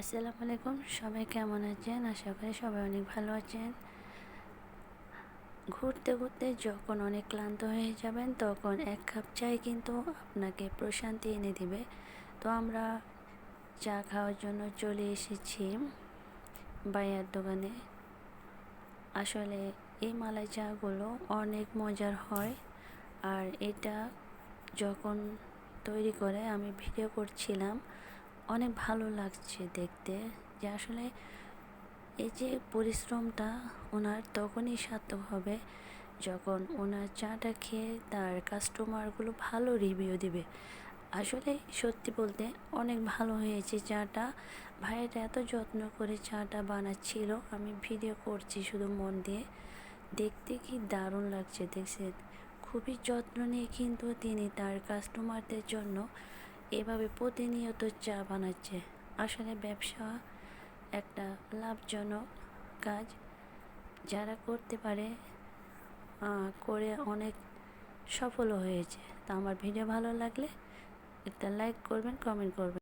আসসালামু আলাইকুম। সবাই কেমন আছেন? আশা করি সবাই অনেক ভালো আছেন। ঘুরতে ঘুরতে যখন অনেক ক্লান্ত হয়ে যাবেন, তখন এক কাপ চাই কিন্তু আপনাকে প্রশান্তি এনে দিবে। তো আমরা চা খাওয়ার জন্য চলে এসেছি বাইয়ার দোকানে। আসলে এই মালাই চাগুলো অনেক মজার হয় আর এটা যখন তৈরি করে আমি ভিডিও করছিলাম অনেক ভালো লাগছে দেখতে যে আসলে এই যে পরিশ্রমটা ওনার তখনই সার্থক হবে যখন ওনার চাটা খেয়ে তার কাস্টমারগুলো ভালো রিভিউ দিবে। আসলে সত্যি বলতে অনেক ভালো হয়েছে চাটা। ভাইয়েরা এত যত্ন করে চাটা বানাচ্ছিল, আমি ভিডিও করছি শুধু মন দিয়ে। দেখতে কি দারুণ লাগছে, দেখছেন? খুবই যত্ন নিয়ে কিন্তু তিনি তার কাস্টমারদের জন্য এভাবে প্রতিনিয়ত চা বানাচ্ছে। আসলে ব্যবসা একটা লাভজনক কাজ। যারা করতে পারে করে অনেক সফলও হয়েছে। তা আমার ভিডিও ভালো লাগলে একটা লাইক করবেন, কমেন্ট করবেন।